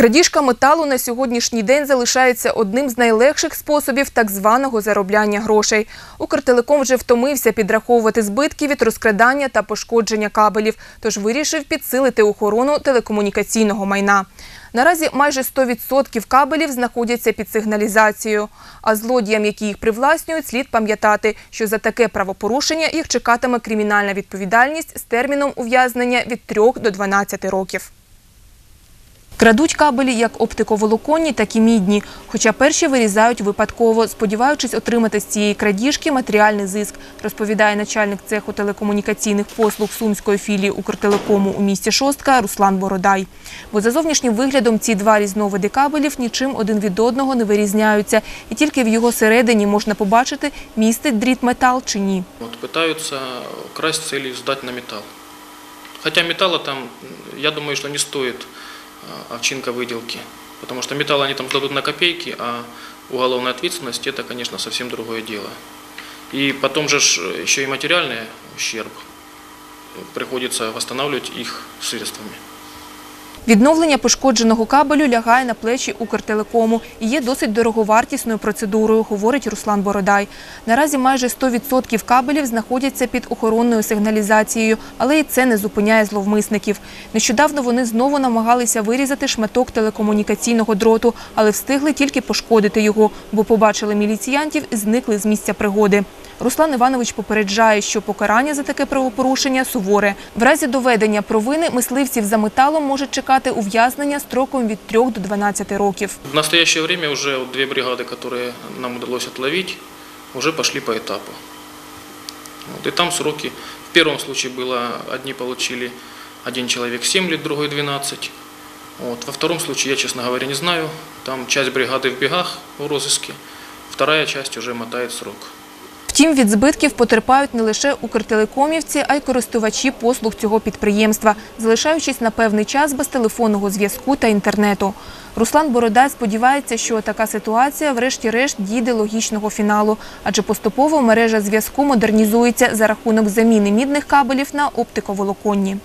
Крадіжка металу на сьогоднішній день залишається одним з найлегших способів так званого заробляння грошей. Укртелеком вже втомився підраховувати збитки від розкрадання та пошкодження кабелів, тож вирішив підсилити охорону телекомунікаційного майна. Наразі майже 100% кабелів знаходяться під сигналізацією. А злодіям, які їх привласнюють, слід пам'ятати, що за таке правопорушення їх чекатиме кримінальна відповідальність з терміном ув'язнення від 3 до 12 років. Крадуть кабелі як оптиковолоконні, так і мідні. Хоча перші вирізають випадково, сподіваючись отримати з цієї крадіжки матеріальний зиск, розповідає начальник цеху телекомунікаційних послуг Сумської філії Укртелекому у місті Шостка Руслан Бородай. Бо за зовнішнім виглядом ці два різновиди кабелів нічим один від одного не вирізняються. І тільки в його середині можна побачити, містить дріт метал чи ні. Вот, пытаются украсть с целью сдать на металл. Хотя металла там, я думаю, что не стоит а, овчинка выделки. Потому что металл они там сдадут на копейки, а уголовная ответственность это, конечно, совсем другое дело. И потом же ж еще и материальный ущерб. Приходится восстанавливать их средствами. Відновлення пошкодженого кабелю лягає на плечі Укртелекому і є досить дороговартісною процедурою, говорить Руслан Бородай. Наразі майже 100% кабелів знаходяться під охоронною сигналізацією, але і це не зупиняє зловмисників. Нещодавно вони знову намагалися вирізати шматок телекомунікаційного дроту, але встигли тільки пошкодити його, бо побачили міліціянтів і зникли з місця пригоди. Руслан Іванович попереджає, що покарання за таке правопорушення суворе. В разі доведення провини мисливців за металом можуть чекати ув'язнення строком від 3 до 12 років. В настоящее время уже вот две бригады, которые нам удалось отловить, уже пошли по этапу. Вот, и там сроки, в первом случае было, одни получили один человек 7 лет, другой 12. Вот, во втором случае, я, честно говоря, не знаю, там часть бригады в бегах в розыске, вторая часть уже мотает срок. Втім, від збитків потерпають не лише укртелекомівці, а й користувачі послуг цього підприємства, залишаючись на певний час без телефонного зв'язку та інтернету. Руслан Бородай сподівається, що така ситуація врешті-решт дійде логічного фіналу, адже поступово мережа зв'язку модернізується за рахунок заміни мідних кабелів на оптиковолоконні.